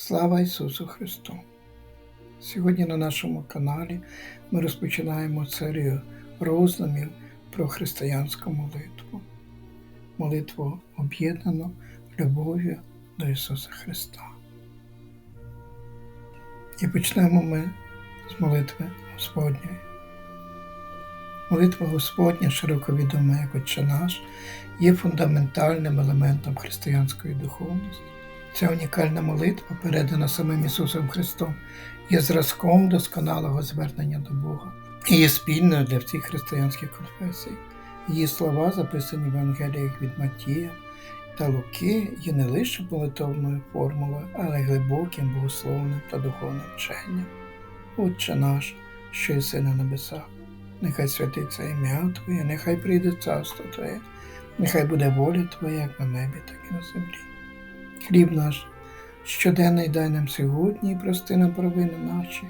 Слава Ісусу Христу! Сьогодні на нашому каналі ми розпочинаємо серію роздумів про християнську молитву, молитву об'єднану любов'ю до Ісуса Христа. І почнемо ми з молитви Господньої. Молитва Господня, широко відома як Отче наш, є фундаментальним елементом християнської духовності. Ця унікальна молитва, передана самим Ісусом Христом, є зразком досконалого звернення до Бога і є спільною для всіх християнських конфесій. Її слова, записані в Евангеліях від Матія та Луки, є не лише молитовною формулою, але й глибоким богословним та духовним вченням. Отче наш, що єси на небесах, нехай святиться ім'я Твоє, нехай прийде царство Твоє, нехай буде воля Твоя, як на небі, так і на землі. Хліб наш щоденний дай нам сьогодні і прости нам провини наші,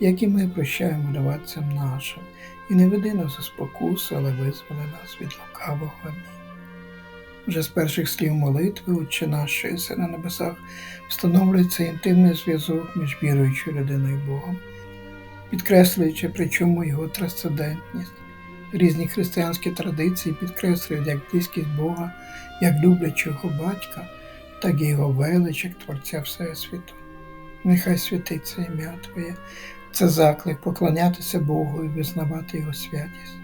як і ми прощаємо винуватцям нашим, і не веди нас у спокусу, але визволи нас від лукавого. Амінь. Вже з перших слів молитви, Отче наш, що єси на небесах, встановлюється інтимний зв'язок між віруючою людиною і Богом, підкреслюючи причому його трансцендентність. Різні християнські традиції підкреслюють як близькість Бога, як люблячого батька так і його велич, як Творця Всесвіту. Нехай святиться ім'я Твоє, це заклик поклонятися Богу і визнавати Його святість.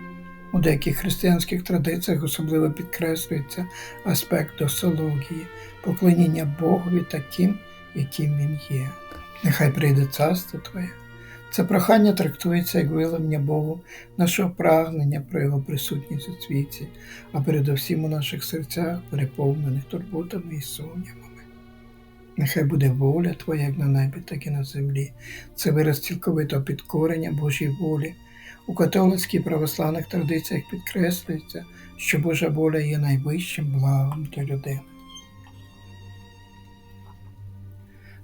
У деяких християнських традиціях особливо підкреслюється аспект досології, поклоніння Богові таким, яким Він є. Нехай прийде царство Твоє. Це прохання трактується як виявлення Богу нашого прагнення про Його присутність у світі, а передусім у наших серцях, переповнених турботами і сумнівами. Нехай буде воля Твоя як на небі, так і на землі. Це вираз цілковитого підкорення Божій волі. У католицьких православних традиціях підкреслюється, що Божа воля є найвищим благом для людини.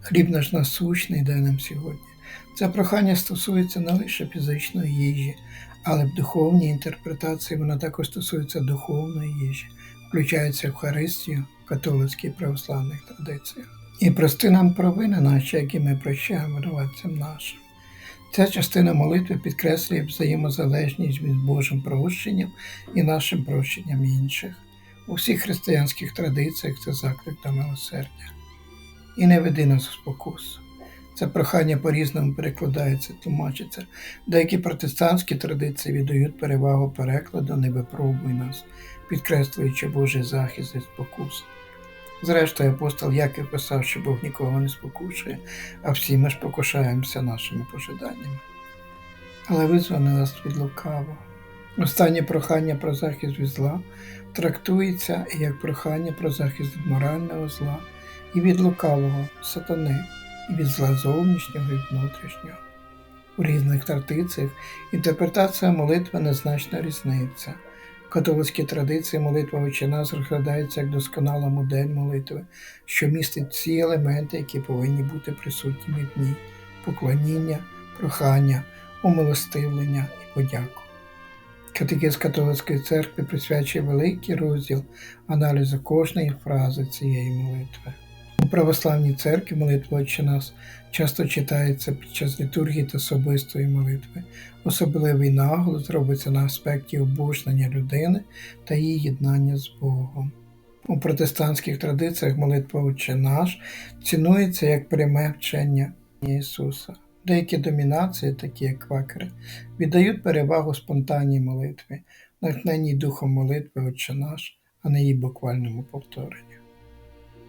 Хліб наш насущний дай нам сьогодні. Це прохання стосується не лише фізичної їжі, але в духовній інтерпретації вона також стосується духовної їжі, включається Евхаристію в католицьких православних традиціях. І прости нам провини наші, які ми прощаємо винуватцям нашим. Ця частина молитви підкреслює взаємозалежність між Божим прощенням і нашим прощенням інших. У всіх християнських традиціях це заклик до милосердя. І не веди нас у спокусу. Це прохання по-різному перекладається, тлумачиться. Деякі протестантські традиції віддають перевагу перекладу не випробуй нас, підкреслюючи Божий захист від спокус. Зрештою, апостол Яків писав, що Бог нікого не спокушує, а всі ми ж покушаємося нашими пожиданнями. Але визване нас від лукавого. Останнє прохання про захист від зла трактується як прохання про захист від морального зла і від лукавого сатани і від зла зовнішнього і внутрішнього. У різних традиціях інтерпретація молитви незначна різниця. В католицькій традиції молитва Отчина розглядається як досконала модель молитви, що містить всі елементи, які повинні бути присутніми в ній поклоніння, прохання, умилостивлення і подяку. Катехіз католицької церкви присвячує великий розділ аналізу кожної фрази цієї молитви. Православній церкві молитва «Отче нас» часто читається під час літургії та особистої молитви. Особливий наголос робиться на аспекті обожнення людини та її єднання з Богом. У протестантських традиціях молитва «Отче наш» цінується як пряме вчення Ісуса. Деякі домінації, такі як квакери, віддають перевагу спонтанній молитві, натхненній духом молитви «Отче наш», а не її буквальному повторенню.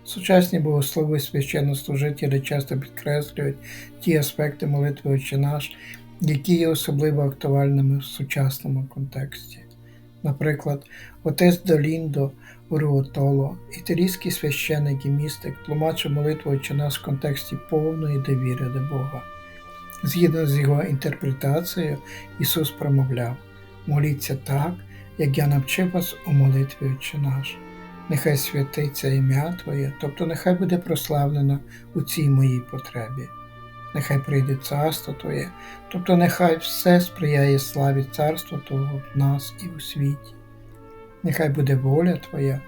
Сучасні богослови священнослужителі часто підкреслюють ті аспекти молитви «Отче наш», які є особливо актуальними в сучасному контексті. Наприклад, отець Доліндо Уруотоло, італійський священик і містик, тлумачив молитву «Отче наш» в контексті повної довіри до Бога. Згідно з його інтерпретацією, Ісус промовляв: Моліться так, як я навчив вас у молитві «Отче наш» нехай святиться ім'я Твоє, тобто нехай буде прославлено у цій моїй потребі. Нехай прийде царство Твоє, тобто нехай все сприяє славі царства Твого в нас і у світі. Нехай буде воля Твоя,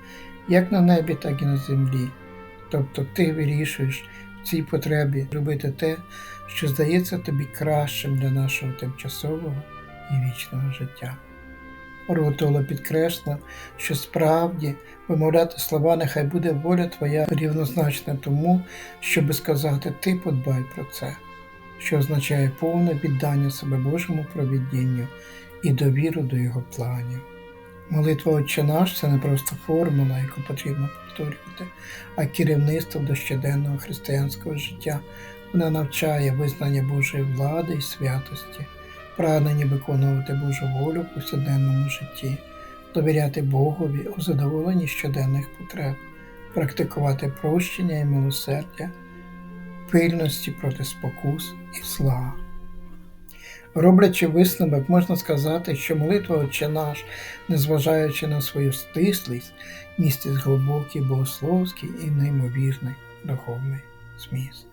як на небі, так і на землі. Тобто Ти вирішуєш, в цій потребі робити те, що здається тобі кращим для нашого тимчасового і вічного життя. Ротоло підкреслив, що справді вимовляти слова нехай буде воля твоя рівнозначна тому, щоби сказати ти подбай про це, що означає повне віддання себе Божому провідінню і довіру до Його планів. Молитва Отче наш це не просто формула, яку потрібно повторювати, а керівництво до щоденного християнського життя. Вона навчає визнання Божої влади і святості, прагнення виконувати Божу волю в повсякденному житті, довіряти Богові у задоволенні щоденних потреб, практикувати прощення і милосердя, пильності проти спокус і зла. Роблячи висновок, можна сказати, що молитва Отче наш, незважаючи на свою стислість, містить глибокий богословський і неймовірний духовний зміст.